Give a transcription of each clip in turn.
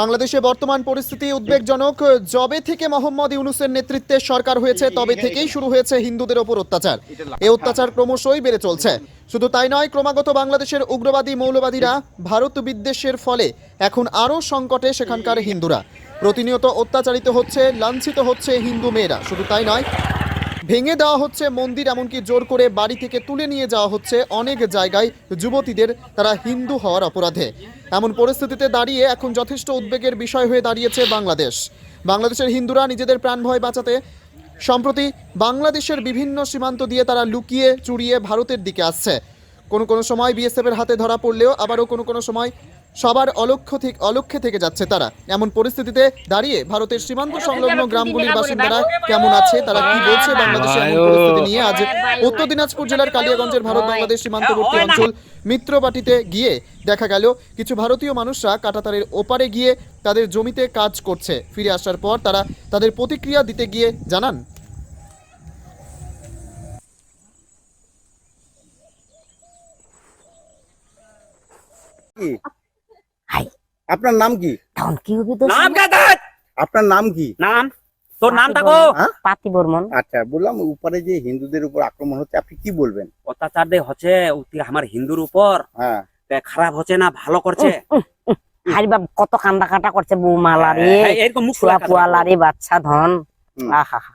বাংলাদেশে বর্তমান পরিস্থিতি উদ্বেগজনক। জবে থেকে মোহাম্মদ ইউনুসের নেতৃত্বে সরকার হয়েছে, তবে থেকেই শুরু হয়েছে হিন্দুদের ওপর অত্যাচার। এই অত্যাচার ক্রমশই বেড়ে চলছে। শুধু তাই নয়, ক্রমাগত বাংলাদেশের উগ্রবাদী মৌলবাদীরা ভারত বিদ্বেষের ফলে এখন আরও সংকটে সেখানকার হিন্দুরা। প্রতিনিয়ত অত্যাচারিত হচ্ছে, লাঞ্ছিত হচ্ছে হিন্দু মেয়েরা। শুধু তাই নয় ভেঙে দেওয়া হচ্ছে মন্দির, এমনকি জোর করে বাড়ি থেকে তুলে নিয়ে যাওয়া হচ্ছে অনেক জায়গায় যুবতীদের। তারা হিন্দু হওয়ার অপরাধে। এমন পরিস্থিতিতে দাঁড়িয়ে এখন যথেষ্ট উদ্বেগের বিষয় হয়ে দাঁড়িয়েছে বাংলাদেশ। বাংলাদেশের হিন্দুরা নিজেদের প্রাণ ভয় বাঁচাতে সম্প্রতি বাংলাদেশের বিভিন্ন সীমান্ত দিয়ে তারা লুকিয়ে চুরিয়ে ভারতের দিকে আসছে। কোনো কোনো সময় বিএসএফের হাতে ধরা পড়লেও আবারও কোনো কোনো সময় সবার অলক্ষ্য থেকে অলক্ষ্যে থেকে যাচ্ছে তারা। এমন পরিস্থিতিতে দাঁড়িয়ে ভারতের সীমান্ত সংলগ্ন গ্রামগুলির বাসিন্দারা কেমন আছে তারা কি বলছে বাংলাদেশের এমন পরিস্থিতি নিয়ে? আজ উত্তর দিনাজপুর জেলার কালিয়াগঞ্জের ভারত বাংলাদেশ সীমান্তবর্তী অঞ্চল মিত্রবাটিতে গিয়ে দেখা গেল কিছু ভারতীয় মানুষরা কাটাতারের ওপারে গিয়ে তাদের জমিতে কাজ করছে। ফিরে আসার পর তারা তাদের প্রতিক্রিয়া দিতে গিয়ে জানান কি আপনার নাম কি? তখন কি হবে তো নাম কে আপনার নাম কি? নাম? তোর নাম কো হ্যাঁ? পাতি বর্মন। আচ্ছা বললাম উপরে যে হিন্দুদের উপর আক্রমণ হচ্ছে আপনি কি বলবেন? অত্যাচার দে হচ্ছে আমার হিন্দুর উপর হ্যাঁ। খারাপ হচ্ছে না ভালো করছে। কত কান্দা কাটা করছে বউ মালা রে। হ্যাঁ, এরকম মুখ ছুয়া রে বাচ্চা ধন। আহা হা।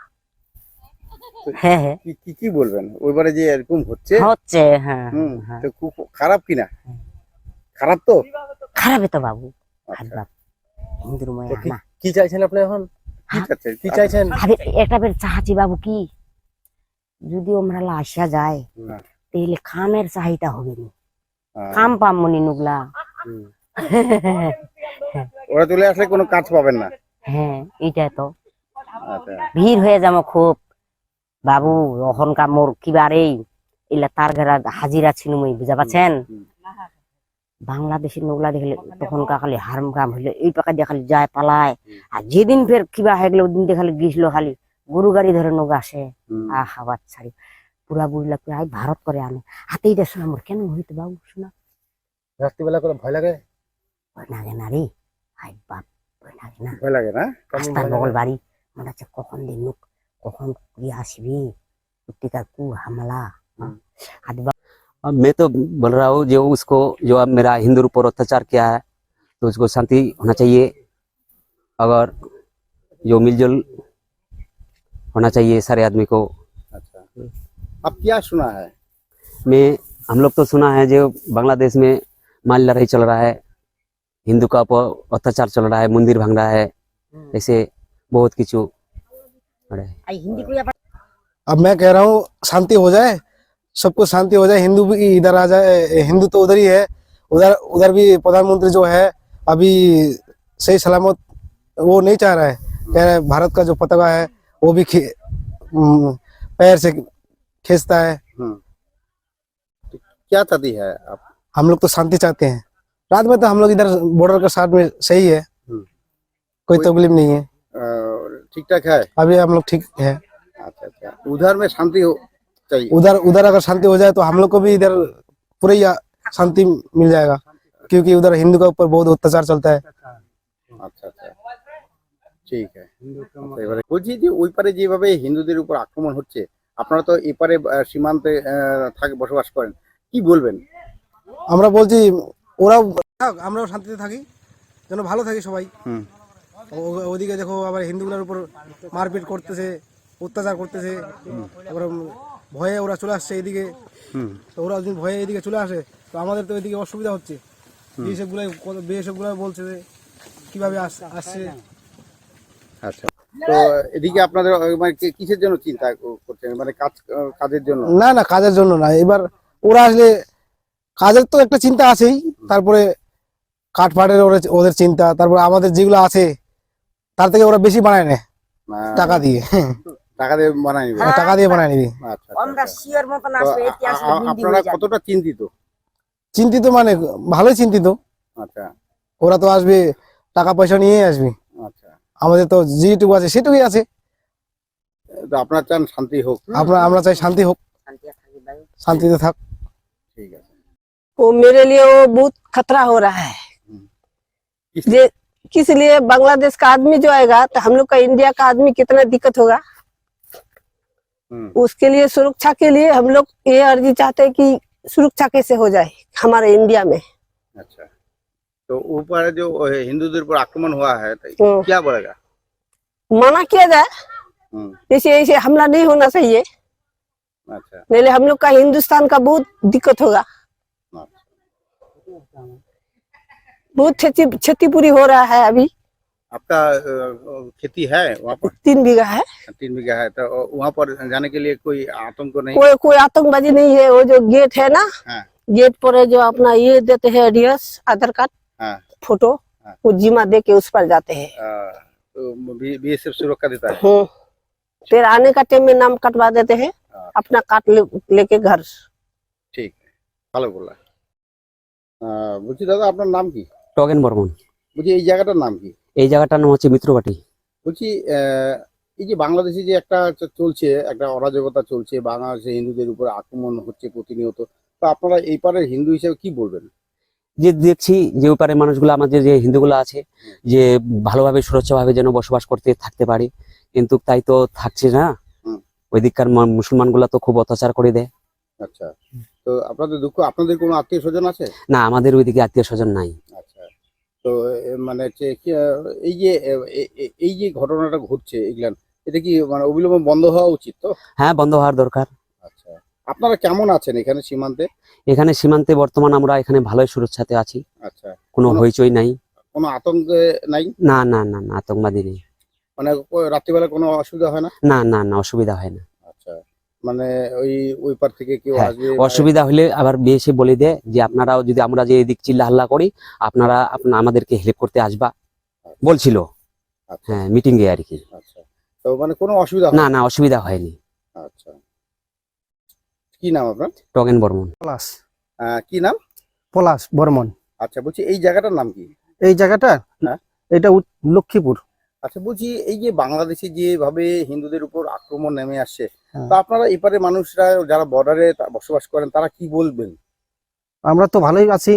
হ্যাঁ হ্যাঁ। কি কি বলবেন? ওইবারে যে এরকম হচ্ছে? হচ্ছে হ্যাঁ হুম হ্যাঁ। তো খুব খারাপ কিনা? খারাপ তো? খারাপ তো বাবু। আচ্ছা। হিন্দুর ময় না কি চাইছেন আপনি এখন? কি চাইছেন? ভাবি একটা বের চাহাছি বাবু কি? যদি আমরা আসা যায় হ্যাঁ। তাহলে খামের চাহিদা হবে না হ্যাঁ, খাম পাম মনি নুগলা ওরা চলে আসলে কোনো কাজ পাবেন না। হ্যাঁ এইটা তো। আচ্ছা। ভিড় হয়ে যাব খুব। বাবু অহনকার মোর কিবারে এলা তার ঘেরা হাজিরা ছিল মুই বুঝা পাচ্ছেন। বাংলাদেশের নোগলা দেখলে তখন খালি হারম কাম হইল এই পাকা দিয়ে খালি যায় পালায়। আর যেদিন ফের কিবা হয়ে গেলো ওদিন দিয়ে খালি গিয়েছিল খালি গরু গাড়ি ধরে নৌকা আসে। আহা বাচ্চারি পুরা বুঝলা করে আই ভারত করে আনে। হাতেই দেশ শোনা মোর কেন হইতো বাবু শোনা? রাত্রিবেলা করে ভয় লাগে? ভয় লাগে না রে। হাই বাপ ভয় লাগে না। ভয় লাগে না? রাস্তার বগল বাড়ি মনে হচ্ছে কখন দিন লোক কখন তুই আসবি? সত্যিকার কু হামলা? হুম। अब मैं तो बोल रहा हूँ जो उसको जो अब मेरा हिंदू पर अत्याचार किया है तो उसको शांति होना चाहिए। अगर जो मिलजुल होना चाहिए सारे आदमी को। अच्छा। अब क्या सुना है? मैं हम लोग तो सुना है जो बांग्लादेश में माल लड़ाई चल रहा है हिंदू का ऊपर अत्याचार चल रहा है मंदिर भाँग रहा है ऐसे बहुत किचु। हिंदी को अब मैं कह रहा हूँ शांति हो जाए सबको शांति हो जाए। हिंदू भी इधर आ जाए हिंदू तो उधर ही है। उधर उधर भी प्रधानमंत्री जो है अभी सही सलामत वो नहीं चाह रहा है। कह रहा है भारत का जो पताका है वो भी पैर से खींचता है। हम्म। क्या चाहती है आप? हम लोग तो शांति चाहते हैं। रात में तो हम लोग इधर बॉर्डर के साथ में सही है। हम्म। कोई तकलीफ़ नहीं है। ठीक ठाक है? अभी हम लोग ठीक है। अच्छा अच्छा। उधर में शांति हो उधर उधर अगर शांति हो जाए तो हम लोग को भी इधर पूरे ही शांति मिल जाएगा क्योंकि उधर हिंदू का ऊपर बहुत अत्याचार चलता है আচ্ছা আচ্ছা ঠিক আছে আচ্ছা, এবারে বলছি যে ওই পারে যেভাবে হিন্দুদের উপর আক্রমণ হচ্ছে আপনারা তো এপারে আহ, সীমান্তে আহ, থাকে বসবাস করেন কি বলবেন আমরা বলছি ওরাও থাক আমরাও শান্তিতে থাকি যেন ভালো থাকি সবাই হুম ও- ওদিকে দেখো আবার হিন্দুগুলোর উপর মারপিট করতেছে অত্যাচার করতেছে তারপরে ভয়ে ওরা চলে আসছে এদিকে তো ওরা যদি ভয়ে এদিকে চলে আসে তো আমাদের তো এদিকে অসুবিধা হচ্ছে। বিএসএফ গুলাই বিএসএফ গুলাই বলছে যে কীভাবে আসছে। আচ্ছা। তো এদিকে আপনাদের মানে কিসের জন্য চিন্তা করছেন? মানে কাজ কাজের জন্য? না না কাজের জন্য না। এবার ওরা আসলে কাজের তো একটা চিন্তা আছেই। তারপরে কাঠ ফাটের ওদের ওদের চিন্তা। তারপরে আমাদের যেগুলো আছে তার থেকে ওরা বেশি বানায় নেয় টাকা দিয়ে। টাকা দিয়ে বানাই নিবে টাকা দিয়ে বানায় নিবি আচ্ছা আমরা আচ্ছা, শিয়ার মতন তো আসবে আ- এতে আসলে আ- বিন্দি আপনারা হয়ে যাবে। কতটা চিন্তিত চিন্তিত মানে ভালোই চিন্তিত আচ্ছা ওরা তো আসবে টাকা পয়সা নিয়ে আসবে আচ্ছা আমাদের তো যেটুকু আছে সেটুকুই আছে তো আপনারা চান শান্তি হোক আমরা আমরা চাই শান্তি হোক শান্তি থাকি ভাই। শান্তিতে থাক ঠিক আছে वो मेरे लिए वो बहुत खतरा हो रहा है किस- जे किस लिए बांग्लादेश का आदमी जो आएगा तो हम लोग का इंडिया का आदमी कितना दिक्कत होगा हम्म, हम्म। उसके लिए सुरक्षा के लिए हम लोग ये अर्जी चाहते हैं कि सुरक्षा कैसे हो जाए हमारे इंडिया में। अच्छा। तो ऊपर जो हिंदू धर्म पर आक्रमण हुआ है तो हम्म। क्या बढ़ेगा मना किया जाए। हम्म। जैसे ऐसे हमला नहीं होना चाहिए। अच्छा। पहले हम लोग का हिंदुस्तान का बहुत दिक्कत होगा। अच्छा। बहुत क्षति क्षतिपूरी हो रहा है अभी। आपका अ, खेती है वहाँ पर तीन बीघा है तीन बीघा है तो अ, वहाँ पर जाने के लिए कोई आतंक नहीं कोई कोई आतंकबाजी नहीं है वो जो गेट है ना हाँ। गेट पर जो अपना ये देते हैं एड्रेस आधार कार्ड हाँ फोटो हाँ। वो जिमा दे के उस पर जाते हैं अ, तो बीएसएफ सुरक्षा देता है हम्म फिर आने का टाइम में नाम कटवा देते हैं हाँ। अपना काट ले, लेके घर ঠিক ভালো বললা আহ, বলছি দাদা আপনার নাম কি টগেন বর্মন বলছি এই জায়গাটার নাম কি এই জায়গাটার নাম হচ্ছে মিত্রবাটি। বলছি এই যে বাংলাদেশে যে একটা চলছে একটা অরাজকতা চলছে বাংলাদেশে হিন্দুদের উপর আক্রমণ হচ্ছে প্রতিনিয়ত তো আপনারা এই পারের হিন্দু হিসেবে কি বলবেন? যে দেখছি যে ওপারে মানুষগুলো আমাদের যে হিন্দুগুলো আছে যে ভালোভাবে সুরক্ষাভাবে যেন বসবাস করতে থাকতে পারে কিন্তু তাই তো থাকছে না। হুম। ওই দিককার মুসলমানগুলা তো খুব অত্যাচার করে দেয়। আচ্ছা। তো আপনাদের দুঃখ আপনাদের কোনো আত্মীয় স্বজন আছে? না আমাদের ওইদিকে আত্মীয় স্বজন নাই। তো মানে এই যে এই যে ঘটনাটা ঘটছে এগুলান এটা কি মানে অবিলম্বে বন্ধ হওয়া উচিত তো? হ্যাঁ বন্ধ হওয়ার দরকার। আচ্ছা আপনারা কেমন আছেন এখানে সীমান্তে? এখানে সীমান্তে বর্তমান আমরা এখানে ভালোই সুরক্ষাতে আছি। আচ্ছা। কোনো হইচই নাই। কোনো আতঙ্ক নাই? না না না না আতঙ্কবাদী নেই। মানে রাত্রিবেলা কোনো অসুবিধা হয় না? না না না অসুবিধা হয় না। মানে ওই ওই পার থেকে কেউ হ্যাঁ, আসবে অসুবিধা হলে আবার এসে বলে দেয় যে আপনারাও যদি আমরা যে এদিক চিল্লা হাল্লা করি আপনারা আপনা আমাদেরকে হেল্প করতে আসবা। বলছিল। আচ্ছা। হ্যাঁ মিটিং এ আর কি। আচ্ছা। তো মানে কোনো অসুবিধা না না অসুবিধা হয়নি। আচ্ছা। কি নাম আপনার? টগেন বর্মন। পলাশ। আহ, কি নাম? পলাশ বর্মন। আচ্ছা বলছি এই জায়গাটার নাম কি? এই জায়গাটা হ্যাঁ। এটা লক্ষ্মীপুর। আচ্ছা বলছি এই যে বাংলাদেশে যেভাবে হিন্দুদের উপর আক্রমণ নেমে আসছে তা আপনারা এপারে মানুষরা যারা বর্ডারে বসবাস করেন তারা কি বলবেন? আমরা তো ভালোই আছি।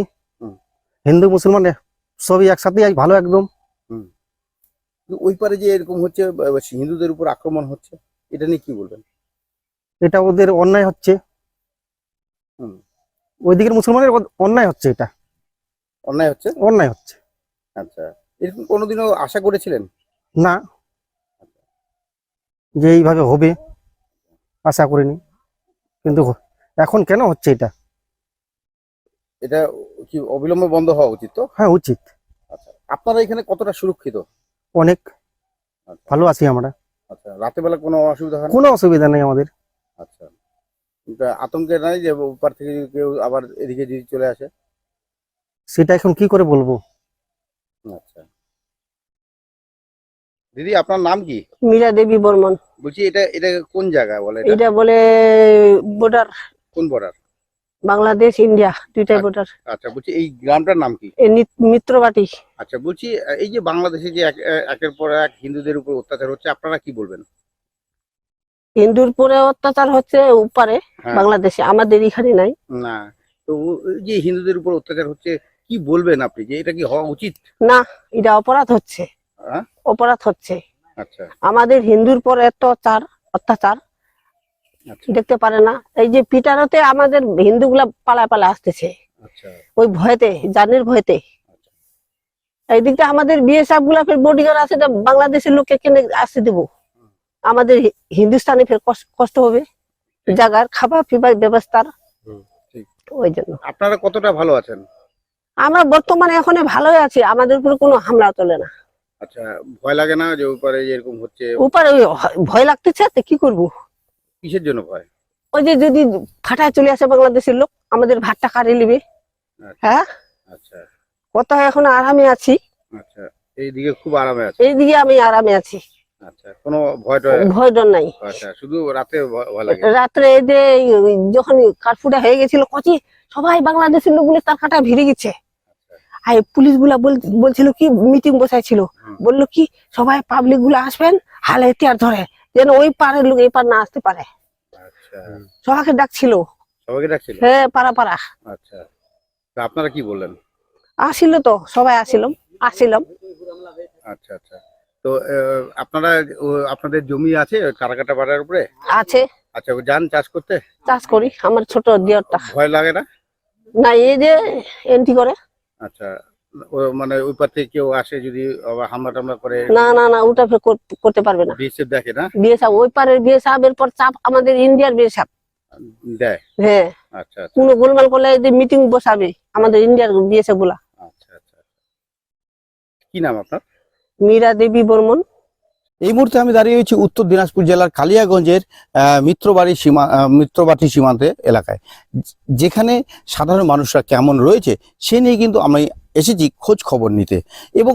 হিন্দু মুসলমান সবই একসাথে ভালো একদম। ওই পারে যে এরকম হচ্ছে হিন্দুদের উপর আক্রমণ হচ্ছে এটা নিয়ে কি বলবেন? এটা ওদের অন্যায় হচ্ছে। ওইদিকের মুসলমানের অন্যায় হচ্ছে এটা। অন্যায় হচ্ছে? অন্যায় হচ্ছে। আচ্ছা এরকম কোনোদিনও আশা করেছিলেন? না। যে এইভাবে হবে আশা করিনি। কিন্তু এখন কেন হচ্ছে এটা? এটা কি অবিলম্বে বন্ধ হওয়া উচিত তো? হ্যাঁ উচিত। আচ্ছা আপনারা এখানে কতটা সুরক্ষিত? অনেক। আচ্ছা। ভালো আছি আমরা। আচ্ছা রাতের বেলা কোনো অসুবিধা হয় না? কোনো অসুবিধা নেই আমাদের। আচ্ছা। কিন্তু আতঙ্কে নাই যে উপর থেকে যদি কেউ আবার এদিকে যদি চলে আসে? সেটা এখন কি করে বলব? আচ্ছা। দিদি আপনার নাম কি? মীরা দেবী বর্মন। বলছি এটা এটা কোন জায়গা বলে এটা? বলে বর্ডার কোন বর্ডার বাংলাদেশ ইন্ডিয়া দুইটাই আচ্ছা, বর্ডার আচ্ছা বলছি এই গ্রামটার নাম কি? মিত্রবাটি। আচ্ছা বলছি এই যে বাংলাদেশে যে একের পর এক হিন্দুদের উপর অত্যাচার হচ্ছে আপনারা কি বলবেন? হিন্দুর পরে অত্যাচার হচ্ছে উপরে হ্যাঁ। বাংলাদেশে আমাদের এখানে নাই। না তো যে হিন্দুদের উপর অত্যাচার হচ্ছে কি বলবেন আপনি? যে এটা কি হওয়া উচিত? না এটা অপরাধ হচ্ছে। অপরাধ হচ্ছে। আচ্ছা। আমাদের হিন্দুর পর এত অত্যাচার অত্যাচার। আচ্ছা। দেখতে পারে না। এই যে পিটারতে আমাদের হিন্দুগুলা পালা পালা আসতেছে। আচ্ছা। ওই ভয়তে জানের ভয়তে। এই দিকটা আমাদের বিয়ে সাহেবগুলা ফের বডিগার্ড আছে বাংলাদেশের লোককে কেনে আসতে দেবো? আমাদের হিন্দুস্তানে ফের কষ্ট- কষ্ট হবে। জাগার খাবার পিবার ব্যবস্থার। ওই জন্য। আপনারা কতটা ভালো আছেন? আমরা বর্তমানে এখন ভালোই আছি। আমাদের উপরে কোনো হামলা চলে না। আচ্ছা ভয় লাগে না যে উপরে এরকম হচ্ছে? উপরে ভয় লাগতেছে তো কি করব? কিসের জন্য ভয়? ওই যে যদি ফাটায় চলে আসে বাংলাদেশের লোক আমাদের ভাতটা কাড়ে নিবে? হ্যাঁ? আচ্টা কত এখন আরামে আছি। আচ্ছা এইদিকে খুব আরামে আছে। এইদিকে আমি আরামে আছি। আচ্ছা কোনো ভয় টয় ভয় ডর নাই। আচ্ছা শুধু রাতে ভয় লাগে? রাত্রে এই যে যখন কারফুটা হয়ে গেছিল কচি সবাই বাংলাদেশের লোকগুলো তার কাটা ভিড়ে গেছে। আর পুলিশগুলা বলছিল কি মিটিং বসাইছিল বলল কি সবাই পাবলিকগুলা আসবেন হালে টিয়ার ধরে যেন ওই পাড়ের লোক এই পার না আসতে পারে। আচ্ছা। সবাইকে ডাকছিল। সবাইকে ডাকছিল? হ্যাঁ পাড়া পাড়া। আচ্ছা। আপনারা কি বললেন? আসিল তো সবাই আসিলাম আসিলাম। আচ্ছা আচ্ছা। তো আহ, আপনারা ও, আপনাদের জমি আছে কারাকাটা পাড়ার উপরে? আছে। আচ্ছা যান চাষ করতে। চাষ করি আমার ছোট দিয়রটা ভয় লাগে না? না এই যে এন্ট্রি করে। আচ্ছা ও মানে ওই পার থেকে কেউ আসে যদি হামলা টামলা করে? না না না ওটা করতে পারবে না। বিএসএফ দেখে না? বিএসএফ ওই পারের বিএসএফ এর পর চাপ আমাদের ইন্ডিয়ার বিএসএফ। দেয়? হ্যাঁ। আচ্ছা কোন কোনো গোলমাল করলে যে মিটিং বসাবে আমাদের ইন্ডিয়ার বিএসএফগুলা। আচ্ছা আচ্ছা। কি নাম আপনার? মীরা দেবী বর্মন। এই মুহূর্তে আমি দাঁড়িয়ে রয়েছি উত্তর দিনাজপুর জেলার কালিয়াগঞ্জের মিত্রবাড়ি সীমা মিত্রবাটি সীমান্তে এলাকায়। যেখানে সাধারণ মানুষরা কেমন রয়েছে, সে নিয়ে কিন্তু আমি এসেছি খোঁজ খবর নিতে। এবং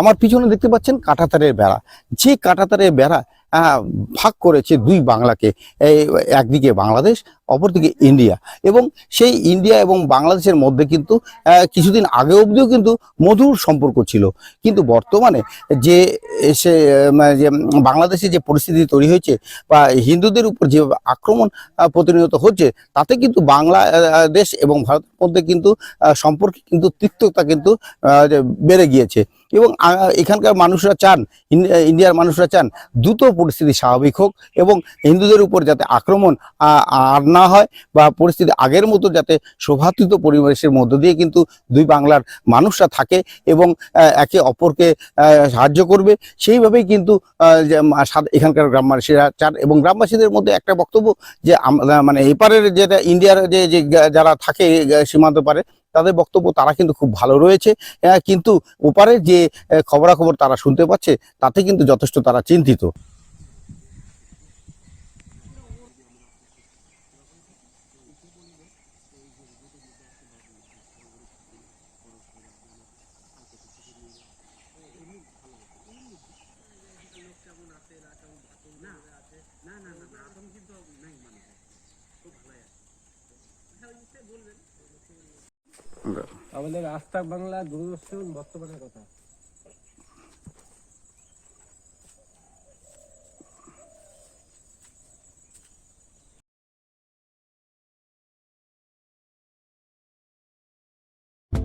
আমার পিছনে দেখতে পাচ্ছেন কাঁটাতারের বেড়া। যে কাঁটাতারের বেড়া ভাগ করেছে দুই বাংলাকে। একদিকে বাংলাদেশ অপরদিকে ইন্ডিয়া। এবং সেই ইন্ডিয়া এবং বাংলাদেশের মধ্যে কিন্তু কিছুদিন আগে অবধিও কিন্তু মধুর সম্পর্ক ছিল। কিন্তু বর্তমানে যে আহ, মানে যে বাংলাদেশে যে পরিস্থিতি তৈরি হয়েছে বা হিন্দুদের উপর যে আক্রমণ প্রতিনিয়ত হচ্ছে তাতে কিন্তু বাংলাদেশ এবং ভারতের মধ্যে কিন্তু সম্পর্কে কিন্তু তিক্ততা কিন্তু বেড়ে গিয়েছে। এবং এখানকার মানুষরা চান ইন্ডিয়ার মানুষরা চান দ্রুত পরিস্থিতি স্বাভাবিক হোক এবং হিন্দুদের উপর যাতে আক্রমণ আর না হয় বা পরিস্থিতি আগের মতো যাতে শোভাতৃত পরিবেশের মধ্য দিয়ে কিন্তু দুই বাংলার মানুষরা থাকে এবং একে অপরকে সাহায্য করবে, সেইভাবেই কিন্তু এখানকার গ্রামবাসীরা চান এবং গ্রামবাসীদের মধ্যে একটা বক্তব্য যে মানে এপারের যেটা ইন্ডিয়ার যে যারা থাকে সীমান্ত পারে, তাদের বক্তব্য তারা কিন্তু খুব ভালো রয়েছে। কিন্তু ওপারে যে খবরাখবর তারা শুনতে পাচ্ছে, তাতে কিন্তু যথেষ্ট তারা চিন্তিত। আমাদের আস্থা বাংলা দূরদর্শন বর্তমানের কথা।